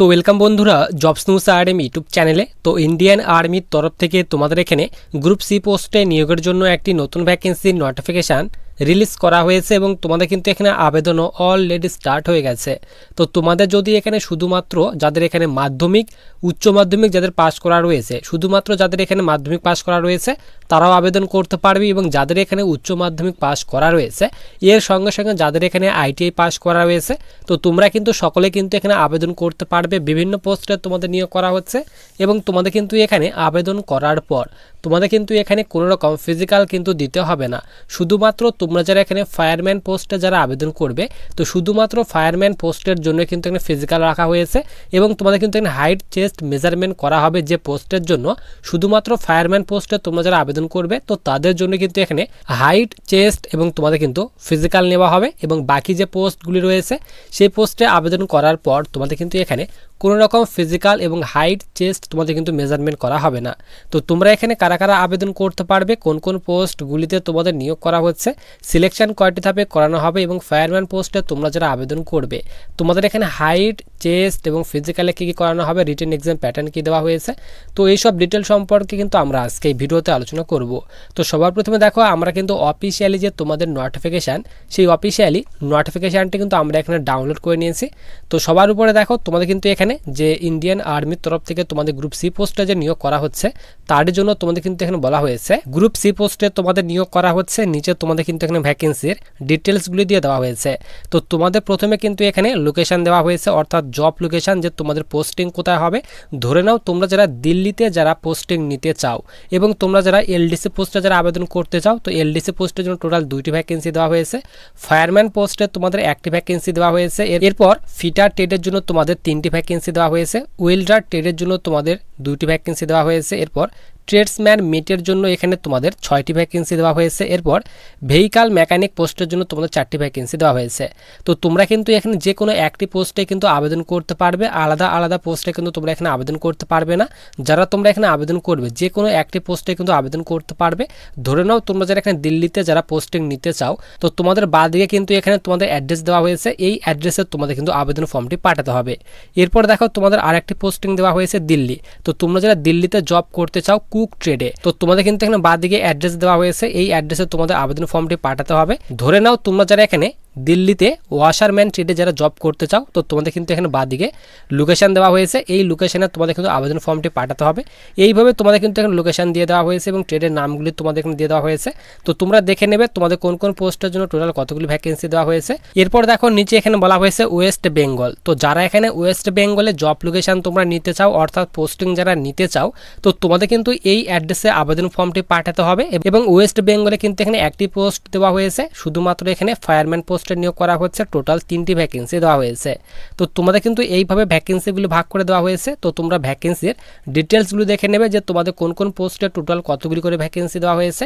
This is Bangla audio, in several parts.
তো ওয়েলকাম বন্ধুরা জবস নিউজ আরএম ইউটিউব চ্যানেলে তো ইন্ডিয়ান আর্মির তরফ থেকে তোমাদের এখানে গ্রুপ সি পোস্টে নিয়োগের জন্য একটি নতুন ভ্যাকেন্সির নোটিফিকেশান রিলিজ করা হয়েছে এবং তোমাদের কিন্তু এখানে আবেদনও অলরেডি স্টার্ট হয়ে গেছে। তো তোমাদের যদি এখানে শুধুমাত্র যাদের এখানে মাধ্যমিক, উচ্চ মাধ্যমিক যাদের পাস করা রয়েছে, শুধুমাত্র যাদের এখানে মাধ্যমিক পাস করা রয়েছে, তারাও আবেদন করতে পারবে এবং যাদের এখানে উচ্চ মাধ্যমিক পাস করা রয়েছে, এর সঙ্গে সঙ্গে যাদের এখানে আইটিআই পাস করা রয়েছে, তো তোমরা কিন্তু সকলে কিন্তু এখানে আবেদন করতে পারবে, বিভিন্ন পোস্টে তোমাদের নিয়োগ করা হচ্ছে এবং তোমাদের কিন্তু এখানে আবেদন করার পর তোমাদের কিন্তু এখানে কোনো রকম ফিজিক্যাল কিন্তু দিতে হবে না। শুধুমাত্র তোমরা যারা এখানে ফায়ারম্যান পোস্টে যারা আবেদন করবে, তো শুধুমাত্র ফায়ারম্যান পোস্টের জন্য কিন্তু এখানে ফিজিক্যাল রাখা হয়েছে এবং তোমাদের কিন্তু এখানে হাইট চেস্ট মেজারমেন্ট করা হবে যে পোস্টের জন্য। শুধুমাত্র ফায়ারম্যান পোস্টে তোমরা যারা আবেদন করবে, তো তাদের জন্য কিন্তু এখানে হাইট চেস্ট এবং তোমাদের কিন্তু ফিজিক্যাল নেওয়া হবে এবং বাকি যে পোস্টগুলি রয়েছে, সেই পোস্টে আবেদন করার পর তোমাদের কিন্তু এখানে কোনো রকম ফিজিক্যাল এবং হাইট চেস্ট তোমাদের কিন্তু মেজারমেন্ট করা হবে না। তো তোমরা এখানে কারা কারা আবেদন করতে পারবে, কোন কোন পোস্টগুলিতে তোমাদের নিয়োগ করা হচ্ছে সিলেকশন কয়টি ধাপে করানো হবে এবং ফায়ারম্যান পোস্টে তোমরা যারা আবেদন করবে, তোমাদের এখানে হাইট চেস্ট এবং ফিজিক্যালে কী কী করানো হবে রিটেন এক্সাম প্যাটার্ন কী দেওয়া হয়েছে, তো এইসব ডিটেল সম্পর্কে কিন্তু আমরা আজকে এই ভিডিওতে আলোচনা করব। তো সবার প্রথমে দেখো, আমরা কিন্তু অফিসিয়ালি যে তোমাদের নোটিফিকেশান সেই অফিসিয়ালি নোটিফিকেশানটি কিন্তু আমরা এখানে ডাউনলোড করে নিয়েছি। তো সবার উপরে দেখো, তোমাদের কিন্তু এখানে যে ইন্ডিয়ান আর্মির তরফ থেকে তোমাদের গ্রুপ সি পোস্টে যে নিয়োগ করা হচ্ছে, তার জন্য তোমাদের কিন্তু এখানে বলা হয়েছে। গ্রুপ সি পোস্টে তোমাদের নিয়োগ করা হচ্ছে, নিচে তোমাদের কিন্তু এখানে ভ্যাকেন্সির ডিটেলসগুলি দিয়ে দেওয়া হয়েছে। তো তোমাদের প্রথমে কিন্তু এখানে লোকেশন দেওয়া হয়েছে, অর্থাৎ জব লোকেশন যে তোমাদের পোস্টিং কোথায় হবে। ধরে নাও তোমরা যারা দিল্লিতে যারা পোস্টিং নিতে চাও এবং তোমরা যারা এলডিসি পোস্টে যারা আবেদন করতে চাও, তো এলডিসি পোস্টের জন্য টোটাল দুইটি ভ্যাকেন্সি দেওয়া হয়েছে। ফায়ারম্যান পোস্টে তোমাদের একটি ভ্যাকেন্সি দেওয়া হয়েছে। এরপর ফিটার টেডের জন্য তোমাদের তিনটি ভ্যাকেন্সি দেওয়া হয়েছে। ওয়েল্ডার ট্রেডের জন্য তোমাদের দুইটি ভ্যাকেন্সি দেওয়া হয়েছে। এরপর ট্রেডসম্যান মিটের জন্য এখানে তোমাদের ছয়টি ভ্যাকেন্সি দেওয়া হয়েছে। এরপর ভেহিকাল মেকানিক পোস্টের জন্য তোমাদের চারটি ভ্যাকেন্সি দেওয়া হয়েছে। তো তোমরা কিন্তু এখানে যে কোনো একটি পোস্টে কিন্তু আবেদন করতে পারবে। আলাদা আলাদা পোস্টে কিন্তু তোমরা এখানে আবেদন করতে পারবে না। যারা তোমরা এখানে আবেদন করবে যে কোনো একটি পোস্টে কিন্তু আবেদন করতে পারবে। ধরে নাও তোমরা যারা এখানে দিল্লিতে যারা পোস্টিং নিতে চাও, তো তোমাদের বাদিকে কিন্তু এখানে তোমাদের অ্যাড্রেস দেওয়া হয়েছে। এই অ্যাড্রেসে তোমাদের কিন্তু আবেদন ফর্মটি পাঠাতে হবে। এরপর দেখো তোমাদের আরেকটি পোস্টিং দেওয়া হয়েছে দিল্লি। তো তোমরা যারা দিল্লিতে জব করতে চাও কুক ট্রেডে। তো তোমাদের কিন্তু এখানে বাদিকে অ্যাড্রেস দেওয়া হয়েছে। এই অ্যাড্রেসে তোমাদের আবেদন ফর্মটি পাঠাতে হবে। ধরে নাও তোমরা যারা এখানে দিল্লিতে ওয়াশারম্যান ট্রেডে যারা জব করতে চাও, তো তোমাদের কিন্তু এখানে বাদিকে লোকেশান দেওয়া হয়েছে। এই লোকেশানে তোমাদের কিন্তু আবেদন ফর্মটি পাঠাতে হবে। এইভাবে তোমাদের কিন্তু এখানে লোকেশান দিয়ে দেওয়া হয়েছে এবং ট্রেডের নামগুলি তোমাদের এখানে দিয়ে দেওয়া হয়েছে। তো তোমরা দেখে নেবে তোমাদের কোন কোন পোস্টের জন্য টোটাল কতগুলি ভ্যাকেন্সি দেওয়া হয়েছে। এরপর দেখো নিচে এখানে বলা হয়েছে ওয়েস্ট বেঙ্গল তো যারা এখানে ওয়েস্ট বেঙ্গলে জব লোকেশান তোমরা নিতে চাও, অর্থাৎ পোস্টিং যারা নিতে চাও, তো তোমাদের কিন্তু এই অ্যাড্রেসে আবেদন ফর্মটি পাঠাতে হবে। এবং ওয়েস্ট বেঙ্গলে কিন্তু এখানে একটি পোস্ট দেওয়া হয়েছে। শুধুমাত্র এখানে ফায়ারম্যান পোস্ট পোস্টে নিয়োগ করা হচ্ছে টোটাল তিনটি ভ্যাকেন্সি দেওয়া হয়েছে। তো তোমাদের কিন্তু এইভাবে ভ্যাকেন্সিগুলো ভাগ করে দেওয়া হয়েছে। তো তোমরা ভ্যাকেন্সির ডিটেলসগুলো দেখে নেবে যে তোমাদের কোন কোন পোস্টে টোটাল কতগুলি করে ভ্যাকেন্সি দেওয়া হয়েছে।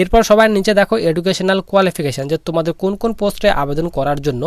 এরপর সবার নিচে দেখো এডুকেশনাল কোয়ালিফিকেশান যে তোমাদের কোন কোন পোস্টে আবেদন করার জন্য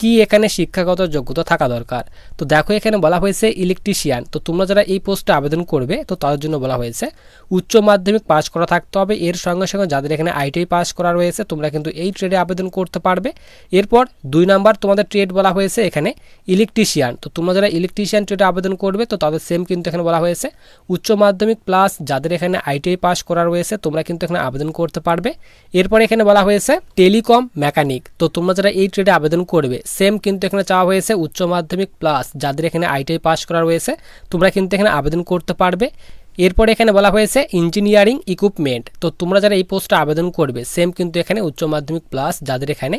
কি এখানে শিক্ষাগত যোগ্যতা থাকা দরকার। তো দেখো এখানে বলা হয়েছে ইলেকট্রিশিয়ান তো তোমরা যারা এই পোস্টে আবেদন করবে, তো তাদের জন্য বলা হয়েছে উচ্চ মাধ্যমিক পাস করা থাকতে হবে। এর সঙ্গে সঙ্গে যাদের এখানে আইটিআই পাস করা রয়েছে, তোমরা কিন্তু এই ট্রেডে আবেদন করতে পারবে। এরপর দুই নাম্বার তোমাদের ট্রেড বলা হয়েছে এখানে ইলেকট্রিশিয়ান তো তোমরা যারা ইলেকট্রিশিয়ান ট্রেডে আবেদন করবে, তো তাদের সেম কিন্তু এখানে বলা হয়েছে। উচ্চ মাধ্যমিক প্লাস যাদের এখানে আইটিআই পাস করা রয়েছে, তোমরা কিন্তু এখানে আবেদন করতে পারবে। এরপর এখানে বলা হয়েছে টেলিকম মেকানিক তো তোমরা যারা এই ট্রেডে আবেদন করবে সেম কিন্তু এখানে চাওয়া হয়েছে উচ্চ মাধ্যমিক প্লাস যাদের এখানে আইটিআই পাস করা রয়েছে, তোমরা কিন্তু এখানে আবেদন করতে পারবে। এরপর এখানে বলা হয়েছে ইঞ্জিনিয়ারিং ইকুইপমেন্ট তো তোমরা যারা এই পোস্টে আবেদন করবে সেম কিন্তু এখানে উচ্চ মাধ্যমিক প্লাস যাদের এখানে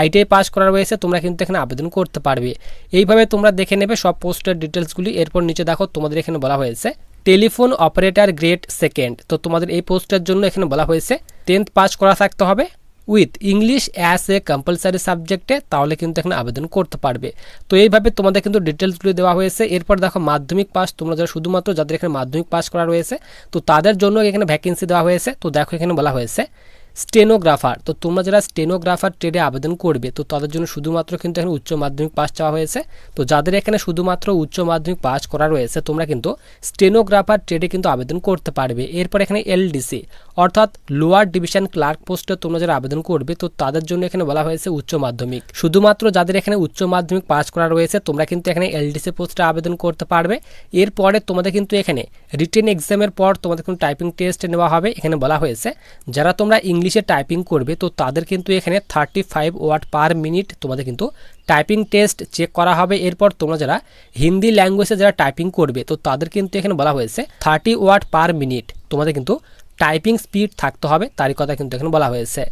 আইটিআই পাস করা রয়েছে, তোমরা কিন্তু এখানে আবেদন করতে পারবে। এইভাবে তোমরা দেখে নেবে সব পোস্টের ডিটেলসগুলি এরপর নিচে দেখো, তোমাদের এখানে বলা হয়েছে টেলিফোন অপারেটর গ্রেড সেকেন্ড তো তোমাদের এই পোস্টের জন্য এখানে বলা হয়েছে টেন্থ পাস করা থাকতে হবে। With English as a compulsory সাবজেক্টে, তাহলে কিন্তু এখানে আবেদন করতে পারবে। তো এইভাবে তোমাদের কিন্তু ডিটেলসগুলি দেওয়া হয়েছে। এরপর দেখো, মাধ্যমিক পাস তোমরা যারা শুধুমাত্র যাদের এখানে মাধ্যমিক পাস করা রয়েছে, তো তাদের জন্য এখানে ভ্যাকেন্সি দেওয়া হয়েছে। তো দেখো, এখানে বলা হয়েছে স্টেনোগ্রাফার। তো তোমরা যারা স্টেনোগ্রাফার ট্রেডে আবেদন করবে, তো তাদের জন্য শুধুমাত্র কিন্তু এখানে উচ্চ মাধ্যমিক পাস চাওয়া হয়েছে। তো যাদের এখানে শুধুমাত্র উচ্চ মাধ্যমিক পাস করা রয়েছে, তোমরা কিন্তু স্টেনোগ্রাফার ট্রেডে কিন্তু আবেদন করতে পারবে। এরপর এখানে এলডিসি, অর্থাৎ লোয়ার ডিভিশন ক্লার্ক পোস্টে তোমরা যারা আবেদন করবে, তো তাদের জন্য এখানে বলা হয়েছে উচ্চ মাধ্যমিক। শুধুমাত্র যাদের এখানে উচ্চ মাধ্যমিক পাস করা রয়েছে, তোমরা কিন্তু এখানে এলডিসি পোস্টে আবেদন করতে পারবে। এরপরে তোমাদের কিন্তু এখানে রিটেন এক্সামের পর তোমাদের কিন্তু টাইপিং টেস্ট নেওয়া হবে। এখানে বলা হয়েছে, যারা তোমরা ইংলিশে টাইপিং করবে, তো তাদের কিন্তু এখানে thirty five word per minute তোমাদের কিন্তু টাইপিং টেস্ট চেক করা হবে। এরপর তোমরা যারা হিন্দি ল্যাঙ্গুয়েজে যারা টাইপিং করবে, তো তাদের কিন্তু এখানে বলা হয়েছে থার্টি ওয়ার্ড পার মিনিট তোমাদের কিন্তু টাইপিং স্পিড থাকতে হবে, তারই কথা কিন্তু এখানে বলা হয়েছে।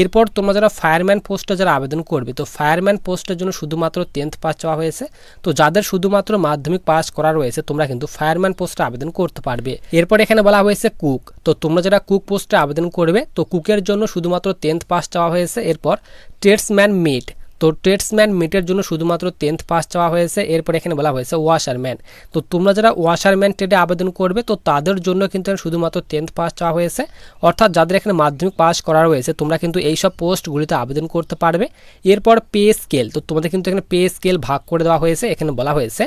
এরপর তোমরা যারা ফায়ারম্যান পোস্টে যারা আবেদন করবে, তো ফায়ারম্যান পোস্টের জন্য শুধুমাত্র টেন্থ পাস চাওয়া হয়েছে। তো যাদের শুধুমাত্র মাধ্যমিক পাস করা রয়েছে, তোমরা কিন্তু ফায়ারম্যান পোস্টে আবেদন করতে পারবে। এরপর এখানে বলা হয়েছে কুক তো তোমরা যারা কুক পোস্টে আবেদন করবে, তো কুকের জন্য শুধুমাত্র টেন্থ পাস চাওয়া হয়েছে। এরপর ট্রেডসম্যান মিট তো ট্রেডসম্যান মিটের জন্য শুধুমাত্র টেন্থ পাস চাওয়া হয়েছে, এরপর এখানে বলা হয়েছে ওয়াশারম্যান তো তোমরা যারা ওয়াশারম্যান ট্রেডে আবেদন করবে, তো তাদের জন্য কিন্তু শুধুমাত্র টেন্থ পাস চাওয়া হয়েছে। অর্থাৎ যাদের এখানে মাধ্যমিক পাস করা রয়েছে, তোমরা কিন্তু এই সব পোস্টগুলিতে আবেদন করতে পারবে। এরপর পে স্কেল তো তোমাদের কিন্তু এখানে পে স্কেল ভাগ করে দেওয়া হয়েছে, এখানে বলা হয়েছে।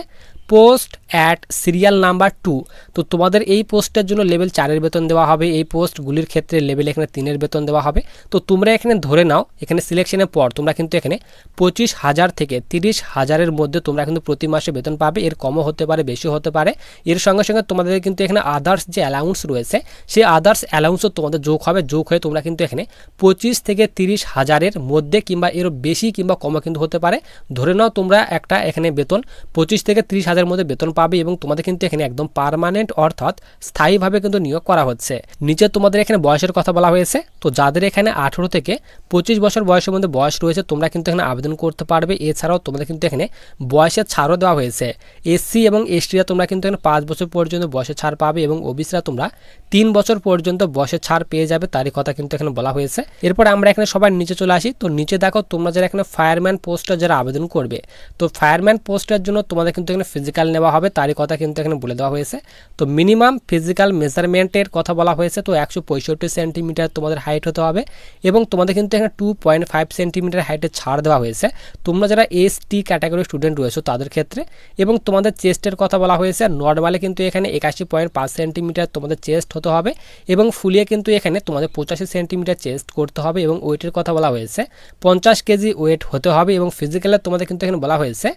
Post at serial number two. তো তোমাদের এই পোস্টের জন্য লেভেল চারের বেতন দেওয়া হবে। এই পোস্টগুলির ক্ষেত্রে লেভেল এখানে তিনের বেতন দেওয়া হবে। তো তোমরা এখানে ধরে নাও, এখানে সিলেকশনের পর তোমরা কিন্তু এখানে পঁচিশ হাজার থেকে তিরিশ হাজারের মধ্যে তোমরা কিন্তু প্রতি মাসে বেতন পাবে। এর কমও হতে পারে বেশি হতে পারে। এর সঙ্গে সঙ্গে তোমাদের কিন্তু এখানে আদার্স যে অ্যালাউন্স রয়েছে, সেই আদার্স অ্যালাউন্সও তোমাদের যোগ হবে। যোগ হয়ে তোমরা কিন্তু এখানে পঁচিশ থেকে তিরিশ হাজারের মধ্যে কিংবা এর বেশি কিংবা কমও কিন্তু হতে পারে। ধরে নাও তোমরা একটা এখানে বেতন পঁচিশ থেকে তিরিশ হাজার মধ্যে বেতন পাবে এবং তোমাদের কিন্তু এখানে একদম পারমানেন্ট অর্থাৎ স্থায়ীভাবে কিন্তু নিয়োগ করা হচ্ছে। নিচে তোমাদের এখানে বয়সের কথা বলা হয়েছে। তো যাদের এখানে আঠেরো থেকে পঁচিশ বছর বয়সের মধ্যে বয়স রয়েছে, তোমরা কিন্তু এখানে আবেদন করতে পারবে। এছাড়াও তোমাদের কিন্তু এখানে বয়সের ছাড়ও দেওয়া হয়েছে। এসসি এবং এসটিরা তোমরা কিন্তু এখানে পাঁচ বছর পর্যন্ত বয়সের ছাড় পাবে এবং ওবিসিরা তোমরা তিন বছর পর্যন্ত বয়সের ছাড় পেয়ে যাবে তারই কথা কিন্তু এখানে বলা হয়েছে। এরপর আমরা এখানে সবাই নিচে চলে আসি। তো নিচে দেখো তোমরা যারা এখানে ফায়ারম্যান পোস্টে যারা আবেদন করবে, তো ফায়ারম্যান পোস্টের জন্য তোমাদের কিন্তু এখানে ফিজিক্যাল নেওয়া হবে, তারই কথা কিন্তু এখানে বলে দেওয়া হয়েছে। তো মিনিমাম ফিজিক্যাল মেজারমেন্টের কথা বলা হয়েছে, তো একশো পঁয়ষট্টি সেন্টিমিটার তোমাদের হাইট হতে হবে এবং তোমাদের কিন্তু এখানে টু পয়েন্ট ফাইভ সেন্টিমিটার হাইটের ছাড় দেওয়া হয়েছে। তোমরা যারা এস টি ক্যাটাগরি স্টুডেন্ট রয়েছে তাদের ক্ষেত্রে এবং তোমাদের চেস্টের কথা বলা হয়েছে নর্মালে কিন্তু এখানে একাশি পয়েন্ট পাঁচ সেন্টিমিটার তোমাদের চেস্ট হতে হবে এবং ফুলিয়ে কিন্তু এখানে তোমাদের পঁচাশি সেন্টিমিটার চেস্ট করতে হবে এবং ওয়েটের কথা বলা হয়েছে। পঞ্চাশ কেজি ওয়েট হতে হবে এবং ফিজিক্যালে তোমাদের কিন্তু এখানে বলা হয়েছে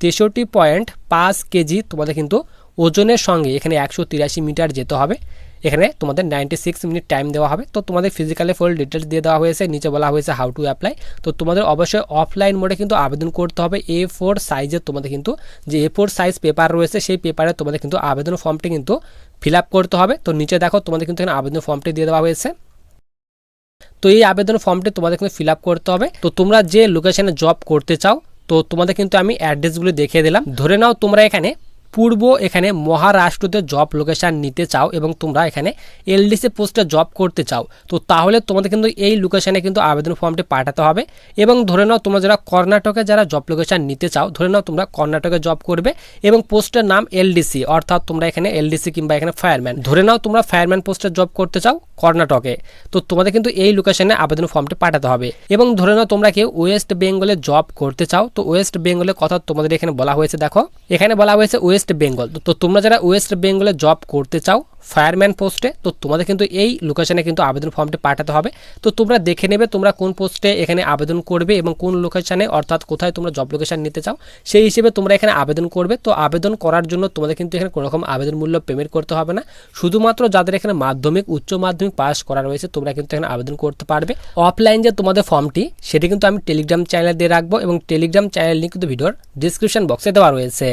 তেষট্টি পয়েন্ট পাঁচ কেজি তোমাদের কিন্তু ওজনের সঙ্গে এখানে একশো তিরাশি মিটার যেতে হবে। এখানে তোমাদের নাইনটি সিক্স মিনিট টাইম দেওয়া হবে। তো তোমাদের ফিজিক্যালে ফুল ডিটেলস দিয়ে দেওয়া হয়েছে, নিচে বলা হয়েছে হাউ টু অ্যাপ্লাই তো তোমাদের অবশ্যই অফলাইন মোডে কিন্তু আবেদন করতে হবে। এ ফোর সাইজের তোমাদের কিন্তু যে এ ফোর সাইজ পেপার রয়েছে, সেই পেপারে তোমাদের কিন্তু আবেদন ফর্মটি কিন্তু ফিল করতে হবে। তো নিচে দেখো তোমাদের কিন্তু এখানে আবেদন ফর্মটি দিয়ে দেওয়া হয়েছে। তো এই আবেদন ফর্মটি তোমাদের কিন্তু ফিল করতে হবে। তো তোমরা যে লোকেশানে জব করতে চাও তো তোমাদের কিন্তু আমি অ্যাড্রেসগুলো দেখিয়ে দিলাম। ধরে নাও তোমরা এখানে পূর্ব, এখানে মহারাষ্ট্রতে জব লোকেশান নিতে চাও এবং তোমরা এখানে এলডিসি পোস্টে জব করতে চাও। তো তাহলে তোমাদের কিন্তু এই লোকেশানে কিন্তু আবেদন ফর্মটি পাঠাতে হবে এবং ধরে নাও তোমরা যারা কর্ণাটকে যারা জব লোকেশান নিতে চাও, ধরে নাও তোমরা কর্ণাটকে জব করবে এবং পোস্টের নাম এলডিসি অর্থাৎ তোমরা এখানে এলডিসি কিংবা এখানে ফায়ারম্যান ধরে নাও তোমরা ফায়ারম্যান পোস্টে জব করতে চাও কর্ণাটকে। তো তোমাদের কিন্তু এই লোকেশনে আবেদন ফর্মটি পাঠাতে হবে। এবং ধরে নাও তোমরা কেউ ওয়েস্ট বেঙ্গলে জব করতে চাও, তো ওয়েস্ট বেঙ্গলের কথা তোমাদের এখানে বলা হয়েছে, দেখো। এখানে বলা হয়েছে ওয়েস্ট বেঙ্গল তো তোমরা যারা ওয়েস্ট বেঙ্গলে জব করতে চাও ফায়ারম্যান পোস্টে, তো তোমাদের কিন্তু এই লোকেশনে কিন্তু আবেদন ফর্মটি পাঠাতে হবে। তো তোমরা দেখে নেবে তোমরা কোন পোস্টে এখানে আবেদন করবে এবং কোন লোকেশানে অর্থাৎ কোথায় তোমরা জব লোকেশান নিতে চাও, সেই হিসেবে তোমরা এখানে আবেদন করবে। তো আবেদন করার জন্য তোমাদের কিন্তু এখানে কোনো রকম আবেদন মূল্য পেমেন্ট করতে হবে না। শুধুমাত্র যাদের এখানে মাধ্যমিক, উচ্চ মাধ্যমিক পাস করা রয়েছে, তোমরা কিন্তু এখানে আবেদন করতে পারবে। অফলাইন যে তোমাদের ফর্মটি সেটি কিন্তু আমি টেলিগ্রাম চ্যানেলে দিয়ে রাখব এবং টেলিগ্রাম চ্যানেল লিঙ্ক কিন্তু ভিডিওর ডিসক্রিপশন বক্সে দেওয়া রয়েছে।